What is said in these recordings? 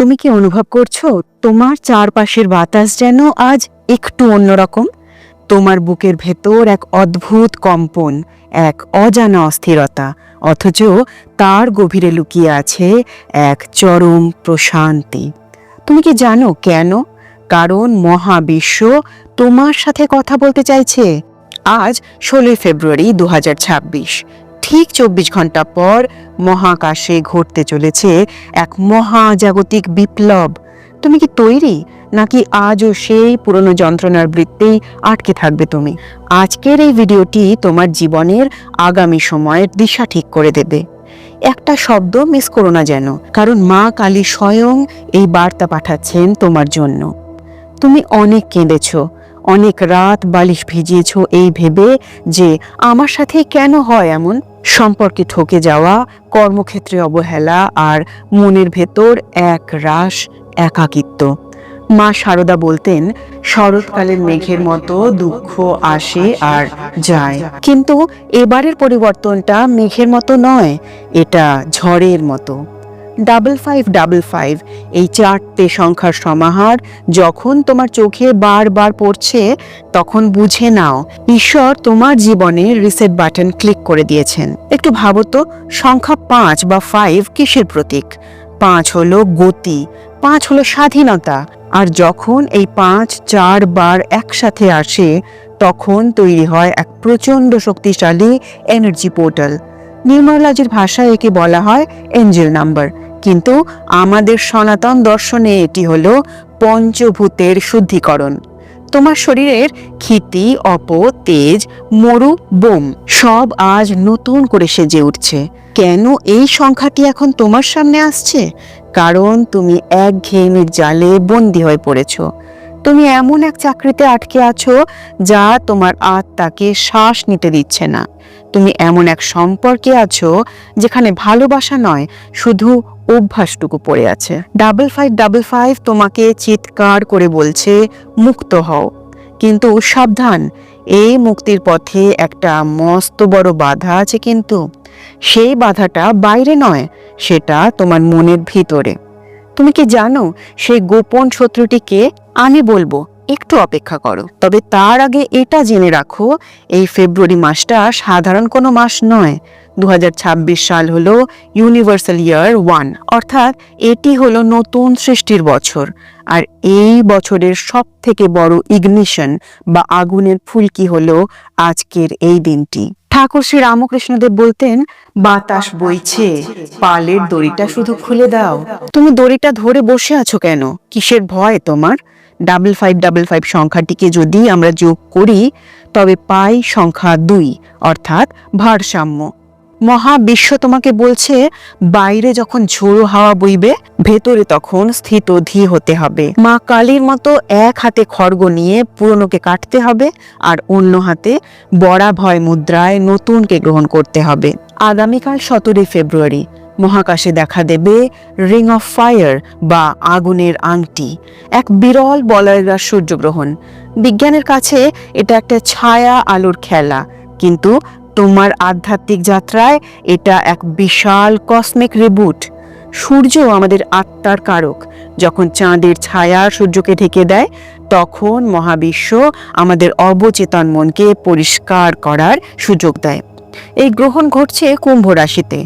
তুমি কি অনুভব করছ তোমার চারপাশের বাতাস যেন আজ একটু অন্যরকম? তোমার বুকের ভেতর এক অদ্ভুত কম্পন, এক অজানা অস্থিরতা, অথচ তার গভীরে লুকিয়ে আছে এক চরম প্রশান্তি। তুমি কি জানো কেন? কারণ মহাবিশ্ব তোমার সাথে কথা বলতে চাইছে। আজ ষোলোই ফেব্রুয়ারি দু হাজার ছাব্বিশ। ঠিক চব্বিশ ঘণ্টা পর মহাকাশে ঘটতে চলেছে এক মহাজাগতিক বিপ্লব। তুমি কি তৈরি? নাকি আজও সেই পুরনো যন্ত্রণার বৃত্তেই আটকে থাকবে তুমি? আজকের এই ভিডিওটি তোমার জীবনের আগামী সময়ের দিশা ঠিক করে দেবে। একটা শব্দ মিস করো না যেন, কারণ মা কালী স্বয়ং এই বার্তা পাঠাচ্ছেন তোমার জন্য। তুমি অনেক কেঁদেছ, অনেক রাত বালিশ ভিজিয়েছ এই ভেবে যে আমার সাথে কেন হয় এমন? সম্পর্কে ঠকে যাওয়া, কর্মক্ষেত্রে অবহেলা আর মনের ভেতর এক রাস একাকিত্ব। মা সারদা বলতেন, শরৎকালের মেঘের মতো দুঃখ আসে আর যায়। কিন্তু এবারের পরিবর্তনটা মেঘের মতো নয়, এটা ঝড়ের মতো। ডাবল ফাইভ ডাবল ফাইভ এই চারটে সংখ্যার সমাহার যখন তোমার চোখে বারবার পড়ছে, তখন বুঝে নাও, ঈশ্বর তোমার জীবনে রিসেট বাটন ক্লিক করে দিয়েছেন। একটু ভাবো তো, সংখ্যা পাঁচ বা ফাইভ কিসের প্রতীক? পাঁচ হলো গতি, পাঁচ হলো স্বাধীনতা, আর যখন এই পাঁচ চার বার একসাথে আসে, তখন তৈরি হয় এক প্রচণ্ড শক্তিশালী এনার্জি পোর্টাল নিউমারোলজির ভাষায় একে বলা হয় এঞ্জেল নাম্বার। কিন্তু আমাদের সনাতন দর্শনে এটি হল পঞ্চভূতের শুদ্ধিকরণ। তোমার শরীরের ক্ষিতি অপ তেজ, মরু, বোম সব আজ নতুন করে সেজে উঠছে। কেন এই সংখ্যাটি এখন তোমার সামনে আসছে? কারণ তুমি এক ঘেয়েমির জালে বন্দী হয়ে পড়েছো। তুমি এমন এক চাকরিতে আটকে আছো যা তোমার আত্মাকে শ্বাস নিতে দিচ্ছে না। তুমি এমন এক সম্পর্কে আছো যেখানে ভালোবাসা নয়, শুধু অভ্যাসটুকু পড়ে আছে। ডাবল ফাইভ ডাবল ফাইভ তোমাকে চিৎকার করে বলছে, মুক্ত হও। কিন্তু সাবধান, এই মুক্তির পথে একটা মস্ত বড় বাধা আছে কিন্তু। সেই বাধাটা বাইরে নয়, সেটা তোমার মনের ভিতরে। তুমি কি জানো, সেই গোপন শত্রুটিকে আমি বলব? একটু অপেক্ষা করো। তবে তার আগে এটা জেনে রাখো, এই ফেব্রুয়ারি মাসটা সাধারণ কোনো মাস নয়। দু সাল হলো ইউনিভার্সাল ইয়ার ওয়ান অর্থাৎ এটি হলো নতুন সৃষ্টির বছর। আর এই বছরের সব থেকে বড় ইগনিশন বা আগুনের ফুলকি হলো আজকের এই দিনটি। ঠাকুর শ্রী রামকৃষ্ণদেব বলতেন, বাতাস বইছে, পালের দড়িটা শুধু খুলে দাও। তুমি দড়িটা ধরে বসে আছো কেন? কিসের ভয় তোমার? ডাবল ফাইভ ডাবল ফাইভ সংখ্যাটিকে যদি আমরা যোগ করি, তবে পাই সংখ্যা দুই, অর্থাৎ ভারসাম্য। মহাবিশ্ব তোমাকে বলছে, বাইরে যখন ঝোড়ো হাওয়া বইবে, ভেতরে তখন স্থিত ধী হতে হবে। মা কালীর মতো এক হাতে খড়গ নিয়ে পুরনোকে কাটতে হবে, আর অন্য হাতে বড়া ভয় মুদ্রায় নতুনকে গ্রহণ করতে হবে। আগামীকাল সতেরোই ফেব্রুয়ারি। মহাকাশে দেখা দেবে রিং অফ ফায়ার বা আগুনের আংটি, এক বিরল বলয়গ্রাস সূর্যগ্রহণ। বিজ্ঞানের কাছে এটা একটা ছায়া আলোর খেলা, কিন্তু তোমার আধ্যাত্মিক যাত্রায় এটা এক বিশাল কসমিক রিবুট সূর্য আমাদের আত্মার কারক, যখন চাঁদের ছায়া সূর্যকে ঢেকে দেয়, তখন মহাবিশ্ব আমাদের অবচেতন মনকে পরিষ্কার করার সুযোগ দেয়। এই গ্রহণ ঘটছে কুম্ভ রাশিতে।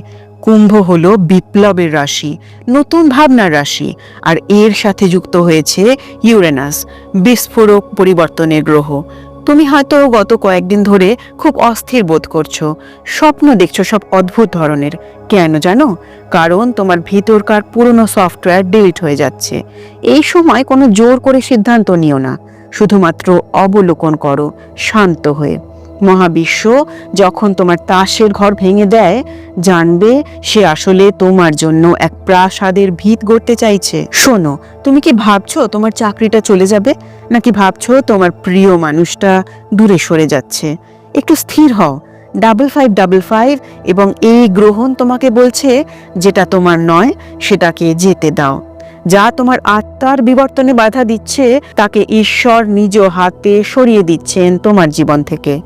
কুম্ভ হলো বিপ্লবের রাশি, নতুন ভাবনার রাশি, আর এর সাথে যুক্ত হয়েছে ইউরেনাস, বিস্ফোরক পরিবর্তনের গ্রহ। তুমি হয়তো গত কয়েকদিন ধরে খুব অস্থির বোধ করছ, স্বপ্ন দেখছ সব অদ্ভুত ধরনের। কেন জানো? কারণ তোমার ভিতরকার পুরনো সফটওয়্যার ডিলিট হয়ে যাচ্ছে। এই সময় কোনো জোর করে সিদ্ধান্ত নিও না। শুধুমাত্র অবলোকন করো, শান্ত হয়ে। মহাবিশ্ব যখন তোমার তাসের ঘর ভেঙে দেয়, জানবে সে আসলে তোমার জন্য এক প্রাসাদের ভিত গড়তে চাইছে। শোনো, তুমি কি ভাবছ তোমার চাকরিটা চলে যাবে? নাকি ভাবছ তোমার প্রিয় মানুষটা দূরে সরে যাচ্ছে? একটু স্থির হও। ডাবল ফাইভ ডাবল ফাইভ এবং এই গ্রহণ তোমাকে বলছে, যেটা তোমার নয়, সেটাকে যেতে দাও। যা তোমার আত্মার বিবর্তনে বাধা দিচ্ছে, তাকে ঈশ্বর নিজ হাতে সরিয়ে দিচ্ছেন তোমার জীবন থেকে।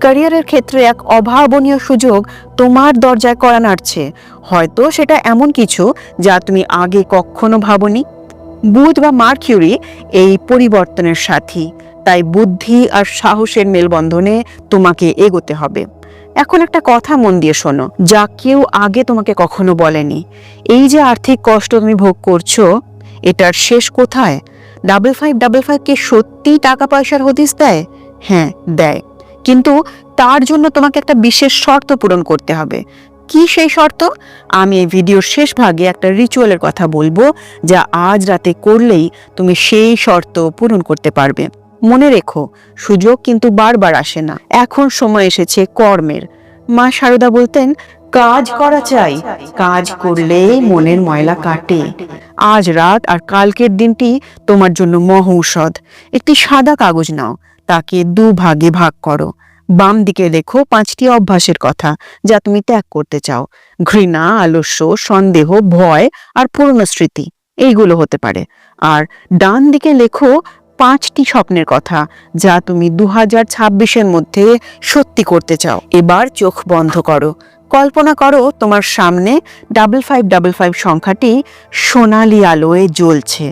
ক্যারিয়ারের ক্ষেত্রে এক অভাবনীয় সুযোগ তোমার দরজায় করা নাড়ছে। হয়তো সেটা এমন কিছু যা তুমি আগে কখনো ভাবনি। বুধ বা মার্কিউরি এই পরিবর্তনের সাথী, তাই বুদ্ধি আর সাহসের মেলবন্ধনে তোমাকে এগোতে হবে। এখন একটা কথা মন দিয়ে শোনো, যা কেউ আগে তোমাকে কখনো বলেনি। এই যে আর্থিক কষ্ট তুমি ভোগ করছ, এটার শেষ কোথায়? ডাবল ফাইভ ডাবল ফাইভ কি সত্যি টাকা পয়সার হদিস দেয়? হ্যাঁ দেয়। কিন্তু তার জন্য তোমাকে একটা বিশেষ শর্ত পূরণ করতে হবে। কি সেই শর্ত? আমি এই ভিডিওর শেষ ভাগে একটা রিচুয়ালের কথা বলব, যা আজ রাতে করলেই তুমি সেই শর্ত পূরণ করতে পারবে। মনে রেখো, সুযোগ কিন্তু বারবার আসে না। এখন সময় এসেছে কর্মের। মা সারদা বলতেন, কাজ করা চাই, কাজ করলে মনের ময়লা কাটে। আজ রাত আর কালকের দিনটি তোমার জন্য মহৌষধ। একটি সাদা কাগজ নাও, তাকে দু ভাগে ভাগ করো। বাম দিকে লেখো পাঁচটি অভ্যাসের কথা, যা তুমি ত্যাগ করতে চাও। ঘৃণা, আলস্য, সন্দেহ, ভয় আর পুরনো স্মৃতি, এইগুলো হতে পারে। আর ডান দিকে লেখো পাঁচটি স্বপ্নের কথা যা তুমি দু হাজার ছাব্বিশের মধ্যে সত্যি করতে চাও। এবার চোখ বন্ধ করো। কল্পনা করো তোমার সামনে ডাবল ফাইভ ডাবল ফাইভ সংখ্যাটি সোনালি আলোয় জ্বলছে।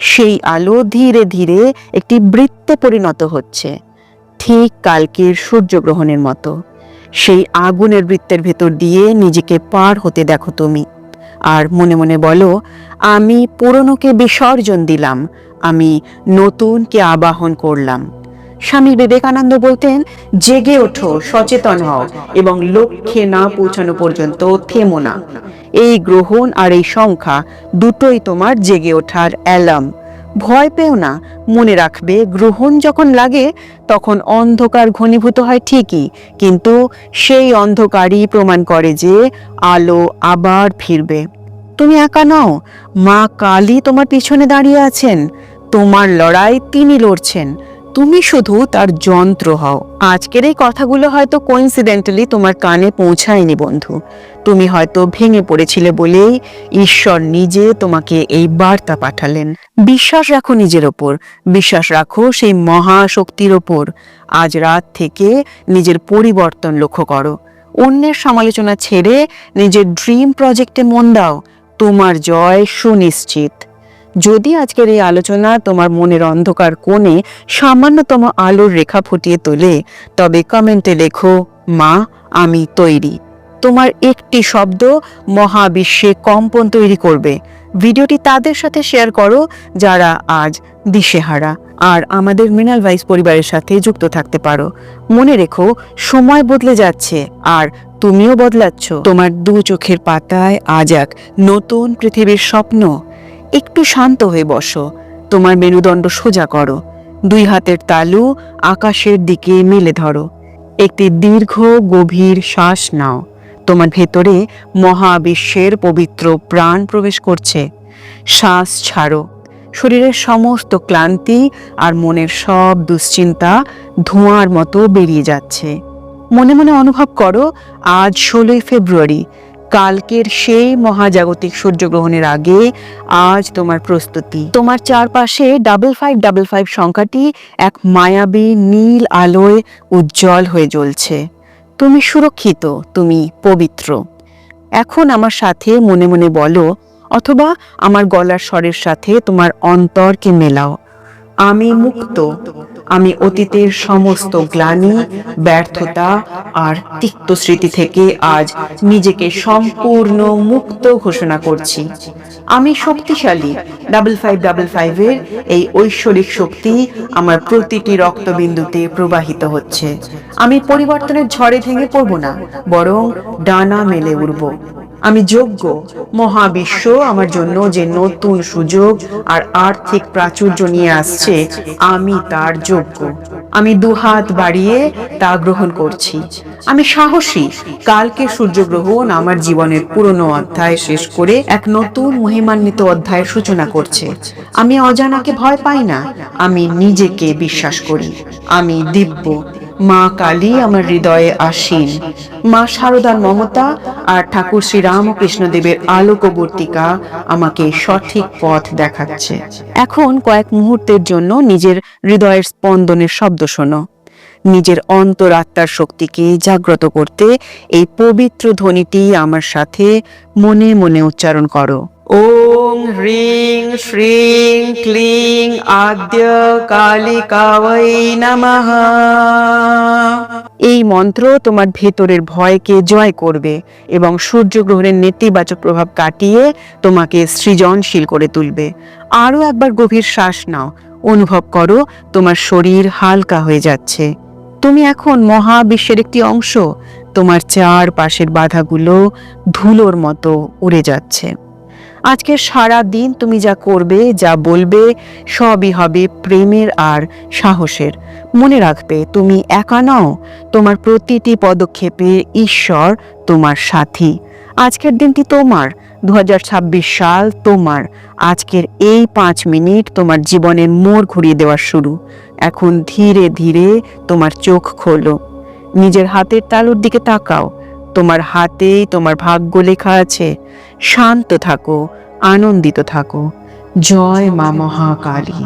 সেই আলো ধীরে ধীরে একটি বৃত্তে পরিণত হচ্ছে। ঠিক কালকের সূর্যগ্রহণের মতো। সেই আগুনের বৃত্তের ভেতর দিয়ে নিজেকে পার হতে দেখো তুমি। আর মনে মনে বলো, আমি পুরনোকে বিসর্জন দিলাম, আমি নতুনকে আবাহন করলাম। স্বামী বিবেকানন্দ বলতেন, জেগে ওঠো, সচেতন হও এবং লক্ষ্যে না পৌঁছানো পর্যন্ত থেমো না। এই গ্রহণ আর এই সংখ্যা দুটোই তোমার জেগে ওঠার অ্যালার্ম। ভয় পেও না, মনে রাখবে, গ্রহণ যখন লাগে, তখন অন্ধকার ঘনীভূত হয় ঠিকই, কিন্তু সেই অন্ধকারই প্রমাণ করে যে আলো আবার ফিরবে। তুমি একা নও। মা কালী তোমার পিছনে দাঁড়িয়ে আছেন। তোমার লড়াই তিনি লড়ছেন। তুমি শুধু তার যন্ত্র হও। আজকের এই কথাগুলো হয়তো কোইন্সিডেন্টালি তোমার কানে পৌঁছায়নি, বন্ধু। তুমি হয়তো ভেঙে পড়েছিলে বলেই ঈশ্বর নিজে তোমাকে এই বার্তা পাঠালেন। বিশ্বাস রাখো নিজের ওপর। বিশ্বাস রাখো সেই মহাশক্তির ওপর। আজ রাত থেকে নিজের পরিবর্তন লক্ষ্য করো। অন্যের সমালোচনা ছেড়ে নিজের ড্রিম প্রজেক্টে মন দাও। তোমার জয় সুনিশ্চিত। যদি আজকের এই আলোচনা তোমার মনের অন্ধকার কোণে সামান্যতম আলোর রেখা ফুটিয়ে তোলে, তবে কমেন্টে লেখো, মা, আমি তৈরি। তোমার একটি শব্দ মহাবিশ্বে কম্পন তৈরি করবে। ভিডিওটি তাদের সাথে শেয়ার করো যারা আজ দিশেহারা। আর আমাদের মৃণাল ভাইস পরিবারের সাথে যুক্ত থাকতে পারো। মনে রেখো, সময় বদলে যাচ্ছে আর তুমিও বদলাচ্ছ। তোমার দু চোখের পাতায় আজ এক নতুন পৃথিবীর স্বপ্ন। একটু শান্ত হয়ে বসো। তোমার মেরুদণ্ড সোজা করো। দুই হাতের তালু আকাশের দিকে মেলে ধরো। একটি দীর্ঘ গভীর শ্বাস নাও। তোমার ভেতরে মহাবিশ্বের পবিত্র প্রাণ প্রবেশ করছে। শ্বাস ছাড়ো। শরীরের সমস্ত ক্লান্তি আর মনের সব দুশ্চিন্তা ধোঁয়ার মতো বেরিয়ে যাচ্ছে। মনে মনে অনুভব করো, আজ ষোলোই ফেব্রুয়ারি। কালকের সেই মহাজাগতিক সূর্যগ্রহণের আগে আজ তোমার প্রস্তুতি। তোমার চারপাশে ডাবল ফাইভ ডাবল ফাইভ সংখ্যাটি এক মায়াবী নীল আলোয় উজ্জ্বল হয়ে জ্বলছে। তুমি সুরক্ষিত, তুমি পবিত্র। এখন আমার সাথে মনে মনে বলো, অথবা আমার গলার স্বরের সাথে তোমার অন্তরকে মেলাও। আমি মুক্ত। আমি অতীতের সমস্ত গ্লানি, ব্যর্থতা আর তিক্ত স্মৃতি থেকে আজ নিজেকে সম্পূর্ণ মুক্ত ঘোষণা করছি। আমি শক্তিশালী। ডাবল ফাইভ ডাবল ফাইভের এই ঐশ্বরিক শক্তি আমার প্রতিটি রক্তবিন্দুতে প্রবাহিত হচ্ছে। আমি পরিবর্তনের ঝড়ে ভেঙে পড়ব না, বরং ডানা মেলে উঠব আমি যোগ্য। মহাবিশ্ব আমার জন্য যে নতুন সুযোগ আর আর্থিক প্রাচুর্য নিয়ে আসছে, আমি তার যোগ্য। আমি দুহাত বাড়িয়ে তা গ্রহণ করছি। আমি সাহসী। কালকে সূর্যগ্রহণ আমার জীবনের পুরনো অধ্যায় শেষ করে এক নতুন মহিমান্বিত অধ্যায়ের সূচনা করছে। আমি অজানাকে ভয় পাই না। আমি নিজেকে বিশ্বাস করি। আমি দিব্য। মা কালী আমার হৃদয়ে আসীন। মা শারদার মমতা আর ঠাকুর শ্রী রামকৃষ্ণ দেবের আলোকবর্তিকা আমাকে সঠিক পথ দেখাচ্ছে। এখন কয়েক মুহূর্তের জন্য নিজের হৃদয়ের স্পন্দনের শব্দ শোনো। নিজের অন্তরাত্মার শক্তিকে জাগ্রত করতে এই পবিত্র ধ্বনিটি আমার সাথে মনে মনে উচ্চারণ করো। ওম হ্রিং শ্রিং ক্লিং আদ্য কালিকাবৈ নমঃ এই মন্ত্র তোমার ভেতরের ভয়কে জয় করবে এবং সূর্যগ্রহণের নেতিবাচক প্রভাব কাটিয়ে তোমাকে সৃজনশীল করে তুলবে। আরও একবার গভীর শ্বাস নাও। অনুভব করো, তোমার শরীর হালকা হয়ে যাচ্ছে। তুমি এখন মহাবিশ্বের একটি অংশ। তোমার চার পাশের বাধাগুলো ধুলোর মতো উড়ে যাচ্ছে। আজকে সারা দিন তুমি যা করবে, যা বলবে, সবই হবে প্রেমের আর সাহসের। মনে রাখবে, তুমি একা নও, তোমার প্রতিটি পদক্ষেপে ঈশ্বর তোমার সাথী। আজকের দিনটি তোমার দু হাজার ছাব্বিশ সাল তোমার। আজকের এই পাঁচ মিনিট তোমার জীবনের মোড় ঘুরিয়ে দেওয়ার শুরু। এখন ধীরে ধীরে তোমার চোখ খোলো। নিজের হাতের তালুর দিকে তাকাও। তোমার হাতেই তোমার ভাগ্য লেখা আছে। শান্ত থাকো আনন্দিত থাকো। জয় মা মহাকালী।